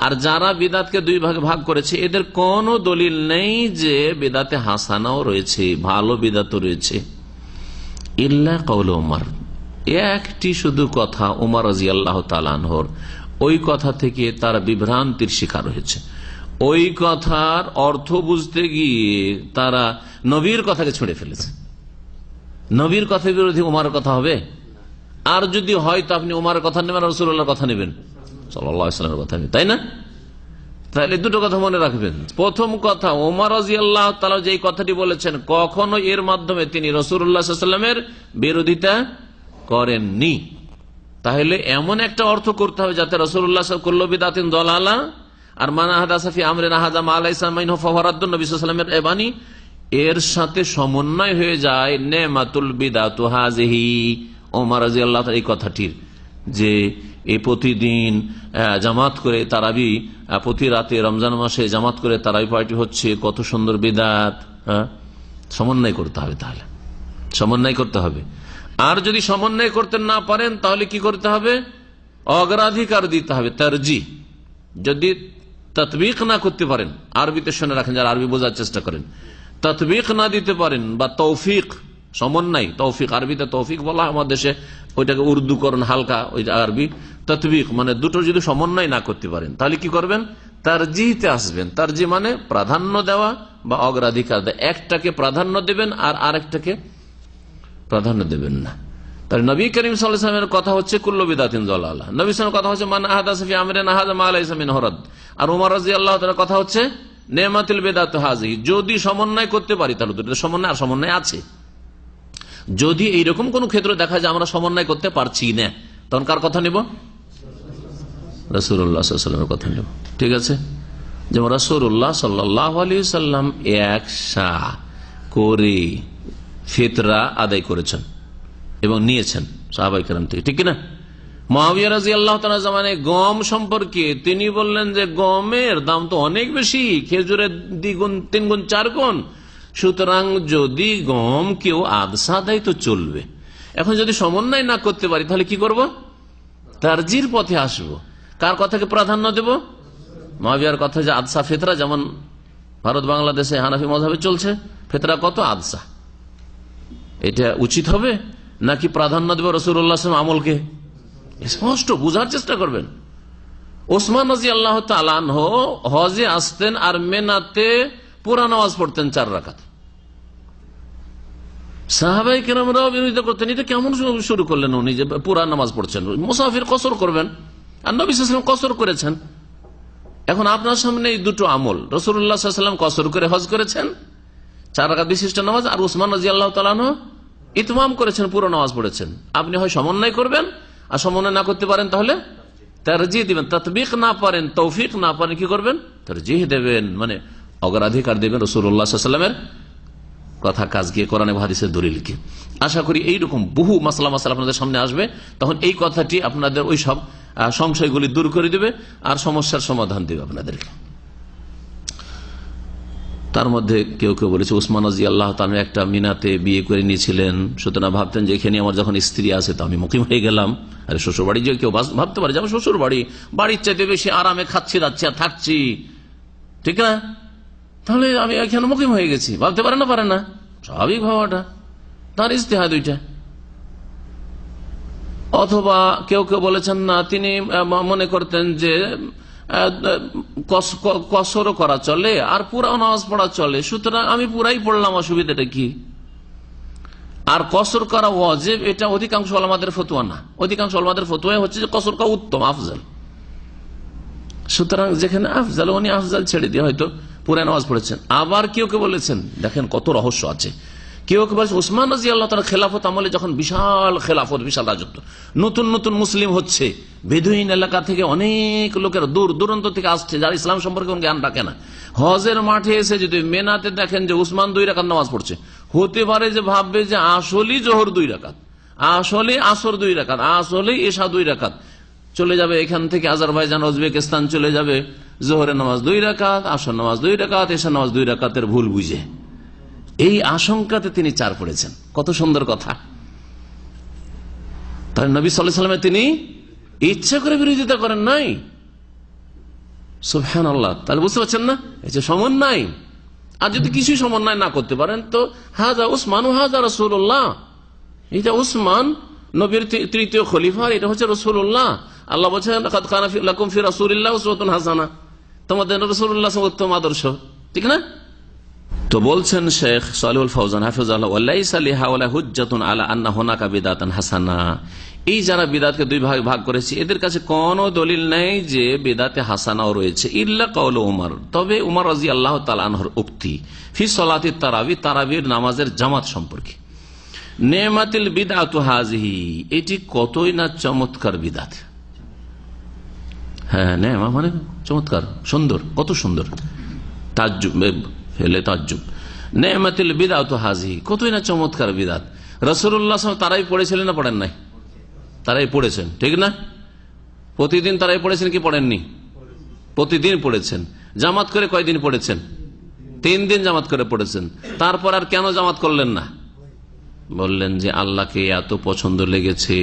আর যারা বিদাতকে দুই ভাগে ভাগ করেছে, এদের কোনো দলিল নেই যে বিদাতে হাসানাও রয়েছে, ভালো বিদাতও রয়েছে। ইল্লা কৌল উমার। একটি শুধু কথা উমার তালানহর ওই কথা থেকে তার বিভ্রান্তির শিকার হয়েছে। ওই কথার অর্থ বুঝতে গিয়ে তারা নবীর কথাকে ছুড়ে ফেলেছে। নবীর কথা বিরোধী উমার কথা হবে? আর যদি হয়, তো আপনি উমার কথা নেবেন রসুল্লাহর কথা নেবেন। সাল্লামের কথা নেবেন, তাই না? তাহলে দুটো কথা মনে রাখবেন। প্রথম কথা ওমর রাজি আল্লাহ তালা যে কথাটি বলেছেন, কখনো এর মাধ্যমে তিনি রসুল্লাহামের বিরোধিতা করেননি। তাহলে এমন একটা অর্থ করতে হবে যাতে রসুল্লাহ দলালা আর মানাহাদা সাফি আমরে নাহাজাম আলাইসালামের এবানি এর সাথে সমন্বয় হয়ে যায় নেমাতুল বিদাতু হাজহি। ওমর রাজি আল্লাহ এই কথাটির যে এ প্রতিদিন জামাত করে তারাবি প্রতি রাতে রমজান মাসে জামাত করে তারাবি পার্টি হচ্ছে, কত সুন্দর বিদাত সমন্বয় করতে হবে তাহলে। সমন্বয় করতে হবে। আর যদি সমন্বয় করতে না পারেন, তাহলে কি করতে হবে? অগ্রাধিকার দিতে হবে, তারজি। যদি তৎবিক না করতে পারেন, আরবিতে শুনে রাখেন, যারা আরবি বোঝার চেষ্টা করেন। তৎবিক না দিতে পারেন বা তৌফিক সমন্বয় তৌফিক আরবিতে তৌফিক বলা আমার দেশে, ওইটাকে উর্দুকরণ হালকা ওই আরবি। তৎবিক মানে দুটো যদি সমন্বয় না করতে পারেন, তাহলে কি করবেন? তারজিতে আসবেন। তারজি মানে প্রাধান্য দেওয়া বা অগ্রাধিকার দেয় একটাকে প্রাধান্য দেবেন আর আরেকটাকে প্রাধান্য দেবেন না। তাহলে নবী করিম সাল্লামের কথা হচ্ছে কুল্লবিদাতিন জল্লাহ নবী সালামের কথা হচ্ছে, মান আহাদা সফি আমরেন আহাদ মা আলাইসামিন হরদ আর উমর রাজি আল্লাহ কথা হচ্ছে নেমাতিল বেদাত হাজি। যদি সমন্বয় করতে পারি, তাহলে দুটো সমন্বয় আর সমন্বয় আছে। যদি এইরকম কোন ক্ষেত্র দেখা যায়, আমরা সমন্বয় করতে পারছি না, তখন কার কথা নিব? রসুরামের কথা নিব। ঠিক আছে? যেমন রসুল্লাহ সাল্লাম একসা করে ফেতরা আদায় করেছেন এবং নিয়েছেন সাহাবাইকার থেকে। ঠিক না? মহাবিয়া রাজি আল্লাহ জামানে গম সম্পর্কে তিনি বললেন যে গমের দাম তো অনেক বেশি, খেজুরের দ্বিগুণ তিন গুণ চার গুণ সুতরাং যদি গম কেউ আদসা দেয় তো চলবে। এখন যদি সমন্বয় না করতে পারি, তাহলে কি করব? তারজির পথে আসব। কার কথাকে প্রাধান্য দেব? মহাবিয়ার কথা যে আদসা ফেতরা, যেমন ভারত, বাংলাদেশে হানাফি মজাবে চলছে, ফেতরা কত আদসা? এটা উচিত হবে নাকি প্রাধান্য দেব রসুল্লাহ আমলকে? স্পষ্ট, বুঝার চেষ্টা করবেন। ওসমান রাজি আল্লাহ তালান হজে আসতেন আর মেনাতে পুরা নামাজ পড়তেন চার রাখাত সাহাবাই কেরামরাও বিরোধিতা করতেন। এটা কেমন শুরু করলেন উনি যে পুরা নামাজ পড়ছেন? মুসাফির কসর করবেন। আর নবী কসর করেছেন। এখন আপনার সামনে এই দুটো আমল রসুল্লাহাম কসর করে হজ করেছেন, চার রাখাত বিশিষ্ট নামাজ, আর উসমান রাজি আল্লাহ তালানহ ইতমাম করেছেন, পুরো নামাজ পড়েছেন। আপনি হয় সমন্বয় করবেন আর সমন্বয় না করতে পারেন তাহলে? তারজি দিবেন। তৎবিক না পারেন, তৌফিক না পারেন, কি করবেন? তারজিহ দেবেন। মানে অগ্রাধিকার দেবেন রসুল্লাহামের কথা, কাজ গিয়ে কোরআনে হাদিসের দলিলকে আশা করি এইরকম বহু মাসালা মাসালা আপনাদের সামনে আসবে। তখন এই কথাটি আপনাদের ওই সব সংশয়গুলি দূর করে দেবে আর সমস্যার সমাধান দেবে আপনাদেরকে। তার মধ্যে কেউ কেউ বলেছে, উসমান আজি আল্লাহ তালু একটা মিনাতে বিয়ে করে নিয়েছিলেন। সুতরাং ভাবতেন যে এখানে আমার যখন স্ত্রী আছে তো আমি মুখিম হয়ে গেলাম। আরে শ্বশুর বাড়ি যে কেউ ভাবতে পারে যে আমার শ্বশুর বাড়ি বাড়ির চাইতে বেশি আরামে খাচ্ছি যাচ্ছি আর থাকছি। ঠিক না? তাহলে আমি এখানে মুখিম হয়ে গেছি। ভাবতে পারে না পারে না। স্বাভাবিক ভাবাটা। তার ইস্তেহা দুইটা অথবা কেউ কেউ বলেছেন না, তিনি মনে করতেন যে কসরও করা চলে, আর পুরাও নামাজ পড়া চলে। সুতরাং আমি পুরাই পড়লাম, অসুবিধাটা কি? আর কসর করা ওয়াজেব, এটা অধিকাংশ আলমাদের ফতুয়া না। অধিকাংশ আলমাদের ফতুয়া হচ্ছে যে কসর করা উত্তম, আফজাল। সুতরাং যেখানে আফজাল, উনি আফজাল ছেড়ে দিয়ে হয়তো পুরাই নামাজ পড়েছেন। আবার কেউ কে বলেছেন, দেখেন কত রহস্য আছে। কেউ কেউ বলছে উসমান রাজি আল্লাহ তালা খেলাফত আমলে যখন বিশাল খেলাফত, বিশাল রাজত্ব। নতুন নতুন মুসলিম হচ্ছে। বেদুইন এলাকা থেকে অনেক লোকের দূর, দূরান্ত থেকে আসছে, যারা ইসলাম সম্পর্কে জ্ঞান রাখে না। হজের মাঠে এসে যদি মেনাতে দেখেন যে উসমান দুই রাকাত নামাজ পড়ছে, হতে পারে যে ভাববে যে আসলেই জোহর দুই রাকাত, আসলে আসর দুই রাকাত, আসলে এসা দুই রাকাত। চলে যাবে এখান থেকে আজারবাইজান, উজবেকিস্তান চলে যাবে। জোহরের নামাজ দুই রাকাত, আসর নামাজ দুই রাকাত এসা নামাজ দুই রাকাতের ভুল বুঝে। এই আশঙ্কাতে তিনি চার পড়েছেন। কত সুন্দর কথা। তাহলে নবী সাল্লাহ সাল্লামে তিনি ইচ্ছা করে বিরোধিতা করেন নাই। সুফহান আল্লাহ তাহলে বুঝতে পারছেন না? এই যে সমন্বয়। আর যদি কিছুই সমন্বয় না করতে পারেন, তো হাজা উসমান ও হাজা রসুল্লাহ এটা উসমান নবীর তৃতীয় খলিফার এটা হচ্ছে রসুল্লাহ আল্লাহ বলছেন লাকুম ফি রসুল্লাহ হাসানা। তোমাদের রসুল্লাহ উত্তম আদর্শ। ঠিক না? তো বলছেন শেখ সালিউল ফৌজান হাফিজ হাসানা। এই যারা বিদাতকে দুই ভাগ ভাগ করেছে, এদের কাছে কোন দলিল নেই যে বিদাতে হাসানাও রয়েছে। ইল্লা কৌল উমার। তবে উমার রাজি আল্লাহ তালানহর উক্তি, ফি সলাতি তারাবি, তারাবির নামাজের জামাত সম্পর্কে। নেমাতিল বিদাত হাজহি এটি কতই না চমৎকার বিদাত। হ্যাঁ নেমা মানে চমৎকার, সুন্দর, কত সুন্দর। তাজ্জুব ফেলে তাজ্জুব। নেমাতিল বিদাত হাজি। কতই না চমৎকার বিদাত। রসুল্লাহ তারাই পড়েছিলেন না পড়েন নাই? তারাই পড়েছেন, ঠিক না? প্রতিদিন তারাই পড়েছেন কি পড়েননি? প্রতিদিন পড়েছেন। জামাত করে কয়দিন পড়েছেন? তিন দিন জামাত করে পড়েছেন। তারপর আর কেন জামাত করলেন না? বললেন যে আল্লাহকে এত পছন্দ লেগেছে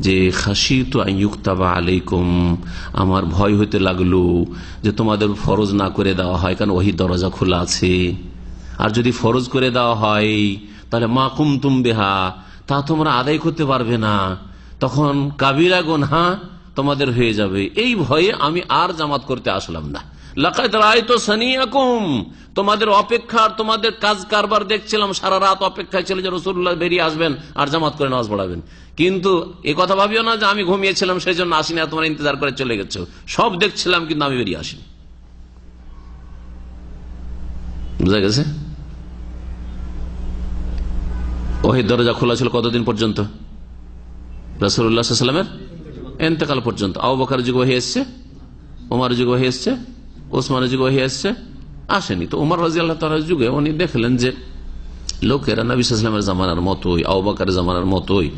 যে খাসি তো আইয়ুক্তাবা আলাইকুম, আমার ভয় হইতে লাগল যে তোমাদের ফরজ না করে দেওয়া হয়, কারণ ওই দরজা খোলা আছে। আর যদি ফরজ করে দেওয়া হয়, তাহলে মা কুমতুম বেহা, তা তোমরা আদায় করতে পারবে না। তখন কাবিরা গোনহা তোমাদের হয়ে যাবে। এই ভয়ে আমি আর জামাত করতে আসলাম না। তোমাদের অপেক্ষা তোমাদের কাজ কারবার দেখছিলাম, সারা রাত অপেক্ষায় ছিল যে রসুল্লাহ বেরিয়ে আসবেন আর জামাত করে নামাজ পড়াবেন। কিন্তু এ কথা ভাবিও না যে আমি ঘুমিয়েছিলাম সেই জন্য আসিনি আর তোমরা ইন্তজার করে চলে গেছো। সব দেখছিলাম, কিন্তু আমি বেরিয়ে আসিনি। বুঝা গেছে? ওহির দরজা খোলা ছিল কতদিন পর্যন্ত? রসুল্লাহামের এতেকাল পর্যন্ত। আবু বকার যুগ হয়ে এসছে ওমার যুগ হয়ে এসছে ওসমানের যুগ হয়ে এসছে আসেনি। তো উমর রাজি আল্লাহ তালার যুগে উনি দেখলেন যে লোকেরা নবিসামের জামানার মতোই আবাকার জামানার মতোই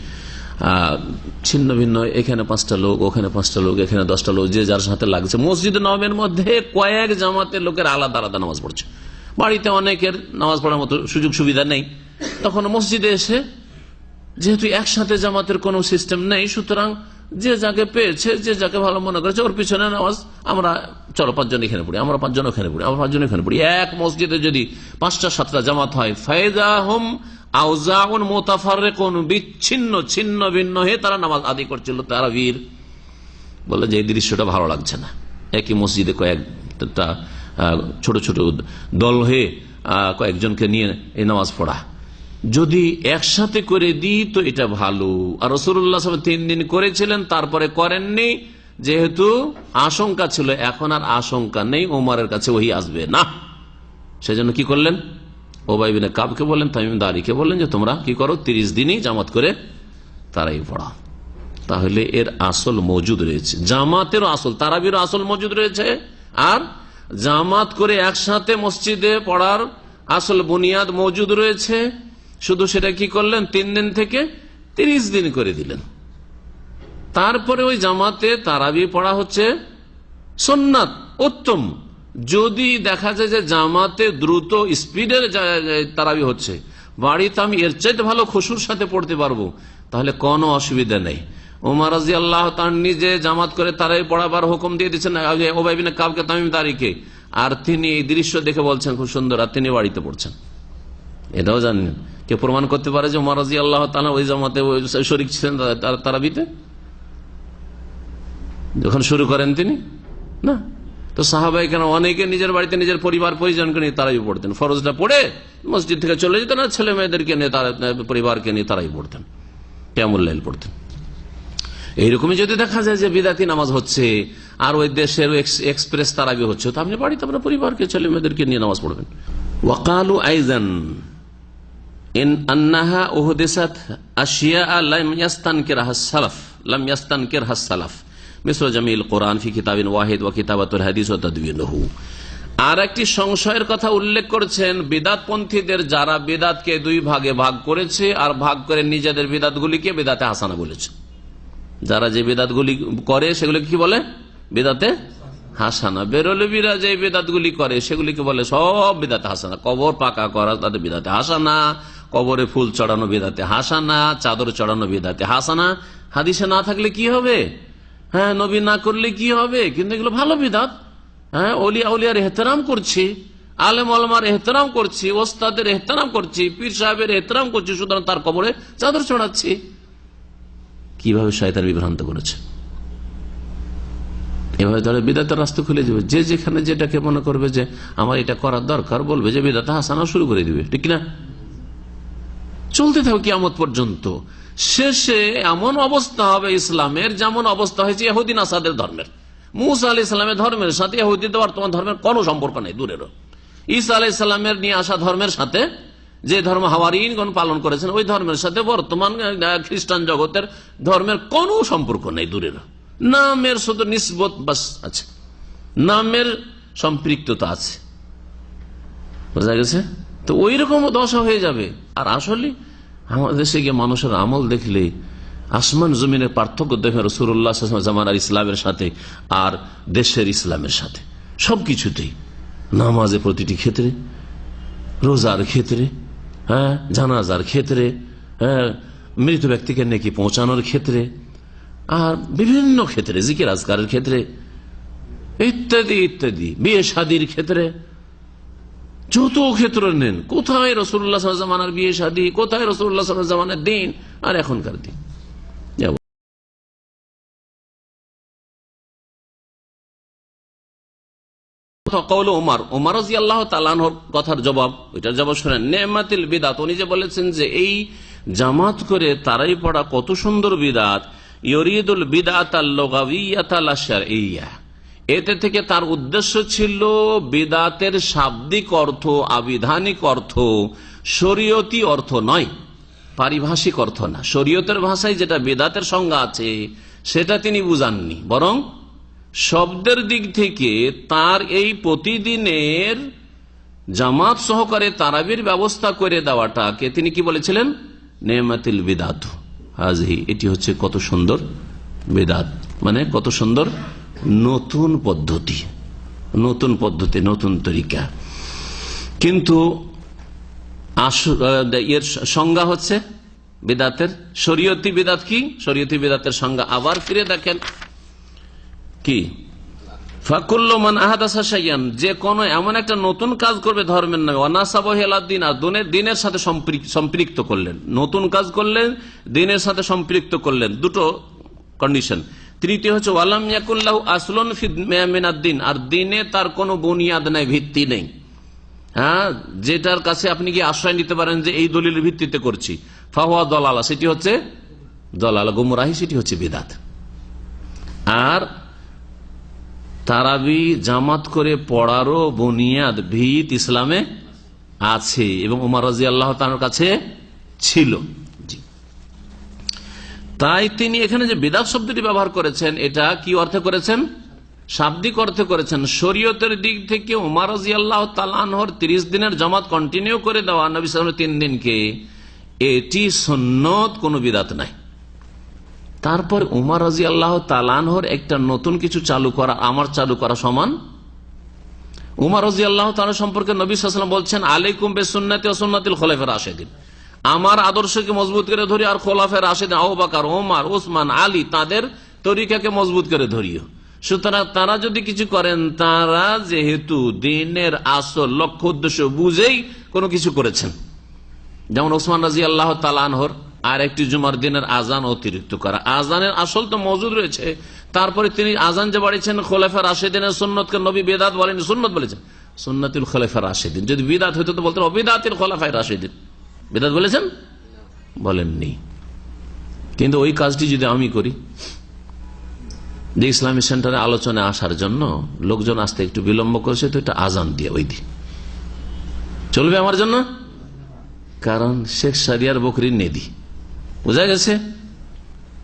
ছিন্ন ভিন্ন, এখানে পাঁচটা লোক, ওখানে পাঁচটা লোক, এখানে দশটা লোক, যে যার সাথে লাগছে। মসজিদ নবের মধ্যে কয়েক জামাতের লোকের আলাদা আলাদা নামাজ পড়ছে। বাড়িতে অনেকের নামাজ পড়ার মতো সুযোগ সুবিধা নেই। তখন মসজিদে এসে, যেহেতু একসাথে জামাতের কোনো সিস্টেম নেই, সুতরাং যে যাকে পেয়েছে, যে যাকে ভালো মনে করেছে, ওর পিছনে নামাজ আমরা, চলো পাঁচজন এখানে পড়ি, আমরা পাঁচজন ওখানে পড়ি, আমরা পাঁচজন এখানে পড়ি। এক মসজিদে যদি পাঁচটা, সাতটা জামাত হয় ফায়দা হোম আউজাউন মোতাফারে কোন বিচ্ছিন্ন, ছিন্ন, ভিন্ন হয়ে তারা নামাজ আদি করছিল তারা বীর বলে যে এই দৃশ্যটা ভালো লাগছে না। একই মসজিদে কয়েকটা ছোট ছোট দল হয়ে কয়েকজনকে নিয়ে এই নামাজ পড়া। যদি একসাথে করে দিই তো এটা ভালো। আর রসুল্লাহ তিন দিন করেছিলেন, তারপরে করেননি, যেহেতু আশঙ্কা ছিল, এখন আর আশঙ্কা নেই, ওমারের কাছে ওই আসবে না। সেজন্য কি করলেন? ওবাইবিনে কাবকে বললেন, তামিম দারিকে বললেন যে, তোমরা কি করো, তিরিশ দিনই জামাত করে তারাই পড়া তাহলে এর আসল মজুদ রয়েছে। জামাতেরও আসল তারাবিরও আসল মজুদ রয়েছে। আর জামাত করে একসাথে মসজিদে পড়ার আসল বুনিয়াদ মজুদ রয়েছে। শুধু সেটা কি করলেন? তিন দিন থেকে তিরিশ দিন করে দিলেন। তারপরে ওই জামাতে তারাবি পড়া হচ্ছে সোননাথ উত্তম। যদি দেখা যায় যে জামাতে দ্রুত স্পিডের তারাবি হচ্ছে, বাড়িতে আমি এর চাইতে ভালো খুশুর সাথে পড়তে পারব, তাহলে কোনো অসুবিধা নেই। ওমার আল্লাহ তার নিজে জামাত করে তারাই পড়াবার হুকুম দিয়ে দিচ্ছেন ওবাইবিনে কাবকে তামিম তারিখে। আর তিনি এই দৃশ্য দেখে বলছেন, খুব সুন্দর, আর তিনি বাড়িতে পড়ছেন। এটাও জানেন। কে প্রমাণ করতে পারে যে ওমার রাজি আল্লাহ তালা ওই জামাতে শরিক ছিলেন তারাবিতে যখন শুরু করেন তিনি? না। তো সাহাবাই কেন অনেকে নিজের বাড়িতে নিজের পরিবার, পরিজনকে নিয়ে তারাই পড়তেন। ফরজটা পড়ে মসজিদ থেকে চলে যেতেন আর ছেলে মেয়েদেরকে নিয়ে তারা পরিবারকে নিয়ে তারাই পড়তেন। কেমন পড়তেন। এইরকমই যদি দেখা যায় যে বিদাতি নামাজ হচ্ছে, আর ওই দেশের এক্সপ্রেস তারাবি হচ্ছে, তো আপনি বাড়িতে আপনার পরিবারকে, ছেলে মেয়েদেরকে নিয়ে নামাজ পড়বেন। ওয়াকালু আইজান। আন্নাহা ওহদেসাত আশিয়া লাম লাম জামিল কোরআন ওয়াহিদ আর একটি সংশয়ের কথা উল্লেখ করেছেন, বেদাতপন্থীদের যারা বেদাতকে দুই ভাগে ভাগ করেছে আর ভাগ করে নিজেদের বেদাতগুলিকে বেদাতে হাসানা বলেছে। যারা যে বেদাতগুলি করে সেগুলো কি বলে? বেদাতে হাসানা। বেরলবিরা যে বেদাত গুলি করে, সেগুলিকে বলে সব বেদাতে হাসানা। কবর পাকা করা, তাদের বেদাতে হাসানা। কবরে ফুল চড়ানো বেদাতে হাসানা, চাদর চড়ানো বেদাতে হাসানা, হাদিসে না থাকলে কি হবে? হ্যাঁ নবী না করলে কি হবে? কিন্তু এগুলো ভালো বিদাত হ্যাঁ অলিয়া উলিয়ার এহতেরাম করছি। আলেম, আলমার এহতেরাম করছি। ওস্তাদের এহতেরাম করছি। পীর সাহেবের এহতেরাম করছি। সুতরাং তার কবরে চাদর চড়াচ্ছি। কীভাবে শয়তান বিভ্রান্ত করেছে? এভাবে তাহলে বিদাতের রাস্তা খুলে যাবে। যে যেখানে যেটাকে মনে করবে যে, আমার এটা করার দরকার, বলবে যে বিদাতে হাসানা শুরু করে দিবে। ঠিক না চলতে থাকবে কিয়ামত পর্যন্ত। শেষে এমন অবস্থা হবে ইসলামের, যেমন অবস্থা হয়েছে ইহুদিন আসাদের ধর্মের। মুসা আলি ইসলামের ধর্মের সাথে ইহুদিতে বর্তমান ধর্মের কোনো সম্পর্ক নেই, দূরেরও। ঈসা আলাহ ইসলামের নিয়ে আসা ধর্মের সাথে, যে ধর্ম হাওয়ারিনগণ পালন করেছেন, ওই ধর্মের সাথে বর্তমান খ্রিস্টান জগতের ধর্মের কোনো সম্পর্ক নেই, দূরেরও। নামের শুধু নিসবত বাস আছে। নামের সম্পৃক্ততা আছে। বোঝা গেছে? তো ওই রকম দশা হয়ে যাবে। আর আসলে আমাদের দেশে গিয়ে মানুষের আমল দেখলে আসমান জমিনের পার্থক্য দেখে রসুল্লাহ জামানার ইসলামের সাথে আর দেশের ইসলামের সাথে। সবকিছুতেই। নামাজে প্রতিটি ক্ষেত্রে, রোজার ক্ষেত্রে হ্যাঁ জানাজার ক্ষেত্রে হ্যাঁ মৃত ব্যক্তিকে নাকি পৌঁছানোর ক্ষেত্রে, আর বিভিন্ন ক্ষেত্রে, জিকির আজকারের ক্ষেত্রে, ইত্যাদি ইত্যাদি, বিয়ে শাদির ক্ষেত্রে যত ক্ষেত্র নেন। কোথায় রসুল্লাহ জামানার বিয়ে শাদী? কোথায় রসুল্লাহ জামানার দিন? আর এখনকার দিন। ওমার। কথার জবাব শোনেন। নেমাতিল উনি যে বলেছেন যে এই করে তারাই পড়া কত সুন্দর বিদাত। ইয়রিদুল বিদাত এতে থেকে তার উদ্দেশ্য ছিল বেদাতের শাব্দিক অর্থ, আবিধানিক অর্থ, শরীয়তি অর্থ নয়, পারিভাষিক অর্থ না। শরীয়তের ভাষায় যেটা বেদাতের সংজ্ঞা আছে, সেটা তিনি বুঝাননি। বরং শব্দের দিক থেকে তার এই প্রতিদিনের জামাত সহকারে তারাবির ব্যবস্থা করে দেওয়াটাকে তিনি কি বলেছিলেন? নেমাতিল বেদাত। হাজহি এটি হচ্ছে কত সুন্দর বেদাত। মানে কত সুন্দর নতুন পদ্ধতি নতুন পদ্ধতি, নতুন তরিকা। কিন্তু এর সংজ্ঞা হচ্ছে বিদাতের শরীয়তি বিদাত কি? শরীয়তি বিদাতের সংজ্ঞা আবার ফিরে দেখেন। কি? ফাকুল্লমান আহাদাসা যে কোনো এমন একটা নতুন কাজ করবে ধর্মের নামে। অনাসাবহেলাদ্দিন আর দুনের দিনের সাথে সম্পৃক্ত করলেন। নতুন কাজ করলেন, দিনের সাথে সম্পৃক্ত করলেন। দুটো কন্ডিশন তৃতীয় হচ্ছে, ওয়ালাম ইয়াকুল্লাহ আসলন মিনাদ্দিন আর দিনে তার কোনো বুনিয়াদ নাই, ভিত্তি নেই। হ্যাঁ? যেটার কাছে আপনি কি আশ্রয় নিতে পারেন যে এই দলিলের ভিত্তিতে করছি। ফাহুয়া দলালা, সেটি হচ্ছে দলালা, গুমরাহি, সেটি হচ্ছে বিদাত। আর তারাবি জামাত করে পড়ারও বুনিয়াদ, ভিত ইসলামে আছে এবং উমার রাজি আল্লাহ তার কাছে ছিল। তাই তিনি এখানে যে বিদাত শব্দটি ব্যবহার করেছেন, এটা কি অর্থে করেছেন? শাব্দিক অর্থে করেছেন। শরীয়তের দিক থেকে উমার তালানহর তিরিশ দিনের জামাত কন্টিনিউ করে দেওয়া নবী সালামের তিন দিনকে, এটি সন্ন্যত কোনো বিদাত নাই। তারপর উমার রাজি আল্লাহ তালানহর একটা নতুন কিছু চালু করা, আমার চালু করা সমান। উমার রাজি আল্লাহ তালা সম্পর্কে নবী সাল্লাম বলছেন, আলাইকুম বে সুন্নাতি সুন্নাতিল খোলাফের আশেদিন আমার আদর্শকে মজবুত করে ধরি আর খোলাফের আশেদিন আহবাকার ওমার ওসমান আলী, তাদের তরিকাকে মজবুত করে ধরিও। সুতরাং তারা যদি কিছু করেন, তারা যেহেতু দিনের আসল লক্ষ্য, উদ্দেশ্য বুঝেই কোনো কিছু করেছেন। যেমন ওসমান রাজি আল্লাহ তালানহর আর একটি জুমার দিনের আজান অতিরিক্ত করা। আজানের আসল তো মজুদ রয়েছে। তারপরে তিনি আজান যে বাড়িয়েছেন খোলেফার রাশেদিনের সুন্নতকে নবী বেদাত বলেন সুন্নত বলেছেন। সুন্নতুল খোলেফার রাশেদিন। যদি বিদাত হইতো তো বলতেন অবিদাতির খোলাফাই রাশেদিন। বেদাত বলেছেন? বলেননি। কিন্তু ওই কাজটি যদি আমি করি, যে ইসলামী সেন্টারে আলোচনায় আসার জন্য লোকজন আসতে একটু বিলম্ব করেছে, তো এটা আজান দিয়ে ওই দিন চলবে আমার জন্য? কারণ শেখ সারিয়ার বকরির নেদি। বোঝা গেছে?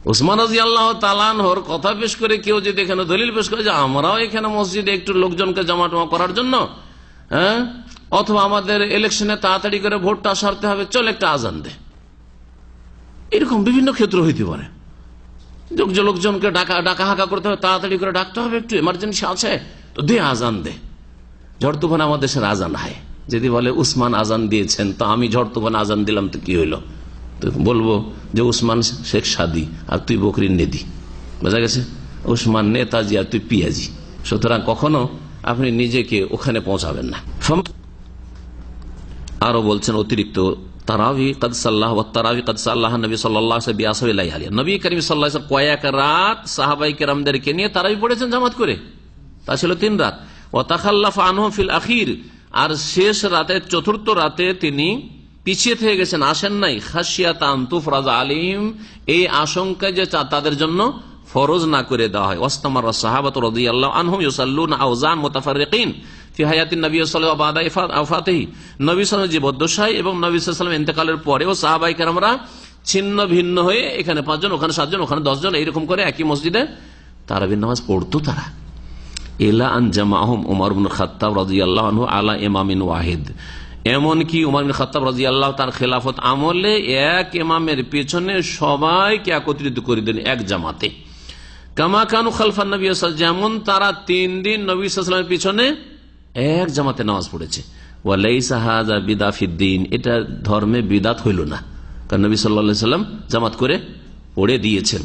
ওসমান রাজি আল্লাহ তালানহর কথা পেশ করে কেউ যদি এখানে দলিল পেশ করে যে আমরাও এখানে মসজিদে একটু লোকজনকে জমাটমা করার জন্য হ্যাঁ? অথবা আমাদের ইলেকশনে তাড়াতাড়ি করে ভোটটা সারতে হবে, চল একটা আজান দে। এরকম বিভিন্ন ক্ষেত্র হইতে পারে। লোক- লোকজনকে ডাকা ডাকা হাঁকা করতে হবে, তাড়াতাড়ি করে ডাকতে হবে, একটু এমার্জেন্সি আছে, তো দে আজান দে। ঝড় তুফান আমার দেশের আজান হয়। যদি বলে, উসমান আজান দিয়েছেন, তো আমি ঝড় তুফান আজান দিলাম, তো কি হইল? তো বলব যে, উসমান শেখ সাদি আর তুই বকরির নেদি। বোঝা গেছে? উসমান নেতাজি আর তুই পিয়াজি। সুতরাং কখনো আপনি নিজেকে ওখানে পৌঁছাবেন না। আরও বলছেন অতিরিক্ত, তারাবি কদসাল্লাহ তারাবি কদসাল্লাহ নবী সাল্লাহ নবী করিম সাল্লাহ কয়েক রাত সাহাবাই কেরামদেরকে নিয়ে তারাবি পড়েছেন জামাত করে। তা ছিল তিন রাত। ও তাখাল্লাফ ফিল আখির। আর শেষ রাতে, চতুর্থ রাতে তিনি পিছিয়ে থেকে গেছেন, আসেন নাই। খাসিয়া তান্তুফ রাজা আলিম, এই আশঙ্কা যে তাদের জন্য ফরজ না করে দেওয়া হয়। ওস্তামার সাহাবাত রদি আল্লাহ আনহুম ইউসাল্লুন আউজান মোতাফারিকিন নবী নবী এবং নবী পরেও সাহাবাই ছিন্ন ভিন্ন হয়ে এখানে পাঁচজন ওখানে সাতজন ওখানে দশজন করে একই মসজিদে নামাজ পড়তো তারা এলা আলা ওয়াহিদ এমনকি উমর বিন খাত্তাব রাজিয়াল্লাহ তার খেলাফত আমলে এক এমামের পেছনে সবাইকে একত্রিত করে দেন এক জামাতে কামা কানু খালফা নবী যেমন তারা তিন দিন নবী সাল্লামের পিছনে এক জামাতে নামাজ পড়েছে। ওয়ালাই বিদাফিদ্দিন এটা ধর্মে বিদাত হইল না। কারণ নবী সাল্লা সাল্লাম জামাত করে পড়ে দিয়েছেন।